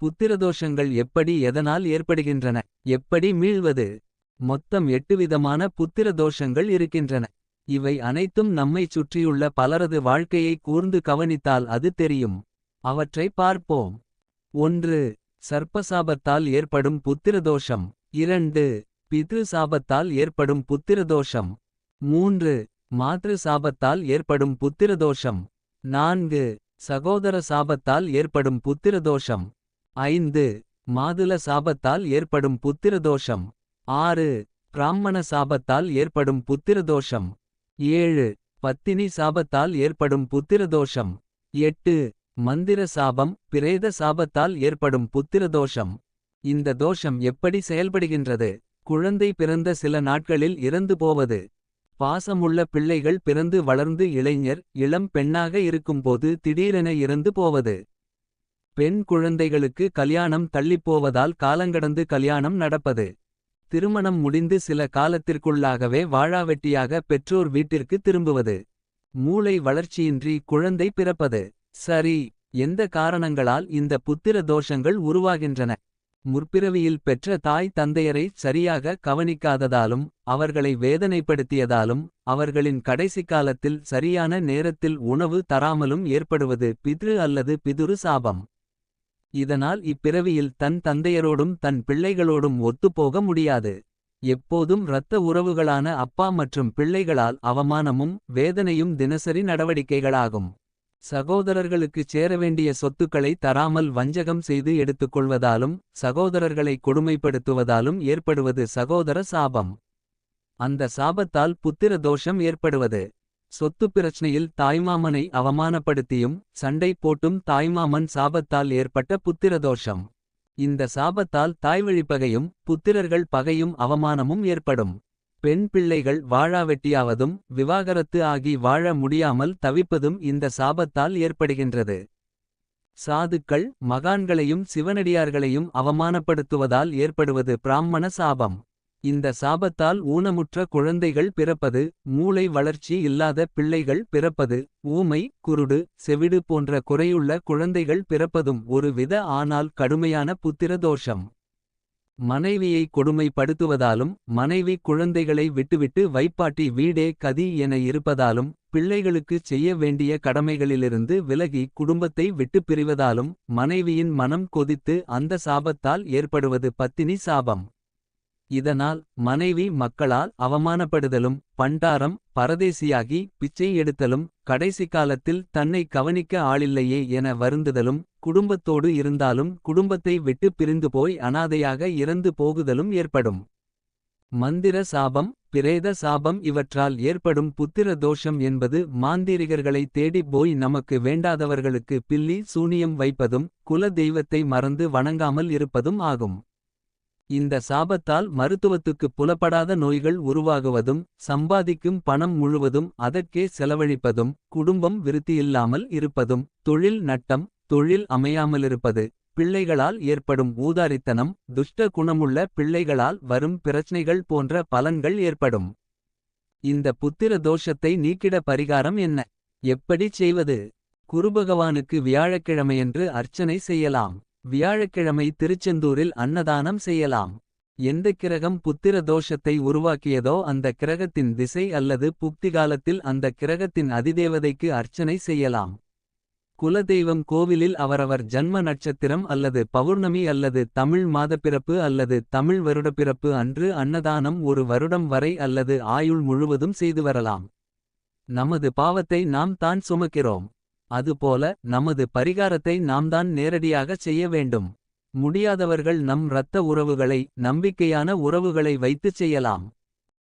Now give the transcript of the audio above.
புத்திரதோஷங்கள் எப்படி எதனால் ஏற்படுகின்றன? எப்படி மீள்வது? மொத்தம் எட்டு விதமான புத்திர தோஷங்கள் இருக்கின்றன. இவை அனைத்தும் நம்மைச் சுற்றியுள்ள பலரது வாழ்க்கையை கூர்ந்து கவனித்தால் அது தெரியும். அவற்றை பார்ப்போம். ஒன்று சர்ப்பசாபத்தால் ஏற்படும் புத்திரதோஷம். இரண்டு பித்ரு சாபத்தால் ஏற்படும் புத்திரதோஷம். மூன்று மாத்ரு சாபத்தால் ஏற்படும் புத்திரதோஷம். நான்கு சகோதர சாபத்தால் ஏற்படும் புத்திரதோஷம். ஐந்து மாதுள சாபத்தால் ஏற்படும் புத்திரதோஷம். ஆறு பிராம்மண சாபத்தால் ஏற்படும் புத்திரதோஷம். ஏழு பத்தினி சாபத்தால் ஏற்படும் புத்திரதோஷம். எட்டு மந்திர சாபம் பிரேத சாபத்தால் ஏற்படும் புத்திரதோஷம். இந்த தோஷம் எப்படி செயல்படுகின்றது? குழந்தை பிறந்த சில நாட்களில் இறந்து போவது. பாசமுள்ள பிள்ளைகள் பிறந்து வளர்ந்து இளைஞர் இளம் பெண்ணாக இருக்கும்போது திடீரென இறந்து போவது. பெண் குழந்தைகளுக்கு கல்யாணம் தள்ளிப்போவதால் காலங்கடந்து கல்யாணம் நடப்பது. திருமணம் முடிந்து சில காலத்திற்குள்ளாகவே வாழாவெட்டியாக பெற்றோர் வீட்டிற்கு திரும்புவது. மூளை வளர்ச்சியின்றி குழந்தை பிறப்பது. சரி எந்த காரணங்களால் இந்த புத்திர தோஷங்கள் உருவாகின்றன? முற்பிறவியில் பெற்ற தாய் தந்தையரை சரியாக கவனிக்காததாலும் அவர்களை வேதனைப்படுத்தியதாலும் அவர்களின் கடைசி காலத்தில் சரியான நேரத்தில் உணவு தராமலும் ஏற்படுவது பித்ரு அல்லது பிதுரு சாபம். இதனால் இப்பிறவியில் தன் தந்தையரோடும் தன் பிள்ளைகளோடும் ஒத்துப்போக முடியாது. எப்போதும் இரத்த உறவுகளான அப்பா மற்றும் பிள்ளைகளால் அவமானமும் வேதனையும் தினசரி நடவடிக்கைகளாகும். சகோதரர்களுக்குச் சேரவேண்டிய சொத்துக்களை தராமல் வஞ்சகம் செய்து எடுத்துக்கொள்வதாலும் சகோதரர்களை கொடுமைப்படுத்துவதாலும் ஏற்படுவது சகோதர சாபம். அந்த சாபத்தால் புத்திர தோஷம் ஏற்படுவது. சொத்து பிரச்சனையில் தாய்மாமனை அவமானப்படுத்தியும் சண்டை போட்டும் தாய்மாமன் சாபத்தால் ஏற்பட்ட புத்திரதோஷம். இந்த சாபத்தால் தாய்வழிப்பகையும் புத்திரர்கள் பகையும் அவமானமும் ஏற்படும். பெண் பிள்ளைகள் வாழாவெட்டியாவதும் விவாகரத்து ஆகி வாழ முடியாமல் தவிப்பதும் இந்த சாபத்தால் ஏற்படுகின்றது. சாதுக்கள் மகான்களையும் சிவனடியார்களையும் அவமானப்படுத்துவதால் ஏற்படுவது பிராம்மண சாபம். இந்த சாபத்தால் ஊனமுற்ற குழந்தைகள் பிறப்பது மூளை வளர்ச்சி இல்லாத பிள்ளைகள் பிறப்பது ஊமை குருடு செவிடு போன்ற குறையுள்ள குழந்தைகள் பிறப்பதும் ஒரு வித ஆனால் கடுமையான புத்திர தோஷம் மனைவியை கொடுமைப்படுத்துவதாலும் மனைவி குழந்தைகளை விட்டுவிட்டு வைப்பாட்டி வீடே கதி என இருப்பதாலும் பிள்ளைகளுக்குச் செய்ய வேண்டிய கடமைகளிலிருந்து விலகி குடும்பத்தை விட்டுப் பிரிவதாலும் மனைவியின் மனம் கொதித்து அந்த சாபத்தால் ஏற்படுவது பத்தினி சாபம். இதனால் மனைவி மக்களால் அவமானப்படுதலும் பண்டாரம் பரதேசியாகி பிச்சை எடுத்தலும் கடைசி காலத்தில் தன்னை கவனிக்க ஆளில்லையே என வருந்துதலும் குடும்பத்தோடு இருந்தாலும் குடும்பத்தை விட்டு பிரிந்து போய் அனாதையாக இறந்து போகுதலும் ஏற்படும். மந்திர சாபம் பிரேத சாபம் இவற்றால் ஏற்படும் புத்திர தோஷம் என்பது மாந்திரிகர்களை தேடிப் போய் நமக்கு வேண்டாதவர்களுக்கு பில்லி சூனியம் வைப்பதும் குல தெய்வத்தை மறந்து வணங்காமல் இருப்பதும் ஆகும். இந்த சாபத்தால் மருத்துவத்துக்குப் புலப்படாத நோய்கள் உருவாகுவதும் சம்பாதிக்கும் பணம் முழுவதும் அதற்கே செலவழிப்பதும் குடும்பம் விருத்தியில்லாமல் இருப்பதும் தொழில் நட்டம் தொழில் அமையாமலிருப்பது பிள்ளைகளால் ஏற்படும் ஊதாரித்தனம் துஷ்ட குணமுள்ள பிள்ளைகளால் வரும் பிரச்சனைகள் போன்ற பலன்கள் ஏற்படும். இந்த புத்திர தோஷத்தை நீக்கிட பரிகாரம் என்ன? எப்படி செய்வது? குருபகவானுக்கு வியாழக்கிழமையன்று அர்ச்சனை செய்யலாம். வியாழக்கிழமை திருச்செந்தூரில் அன்னதானம் செய்யலாம். எந்த கிரகம் புத்திர தோஷத்தை உருவாக்கியதோ அந்த கிரகத்தின் திசை அல்லது புக்திகாலத்தில் அந்த கிரகத்தின் அதிதேவதைக்கு அர்ச்சனை செய்யலாம். குலதெய்வம் கோவிலில் அவரவர் ஜன்ம நட்சத்திரம் அல்லது பௌர்ணமி அல்லது தமிழ் மாதப்பிறப்பு அல்லது தமிழ் வருடப்பிறப்பு அன்று அன்னதானம் ஒரு வருடம் வரை அல்லது ஆயுள் முழுவதும் செய்து வரலாம். நமது பாவத்தை நாம் தான் சுமக்கிறோம். அதுபோல நமது பரிகாரத்தை நாம்தான் நேரடியாகச் செய்ய வேண்டும். முடியாதவர்கள் நம் இரத்த உறவுகளை நம்பிக்கையான உறவுகளை வைத்துச் செய்யலாம்.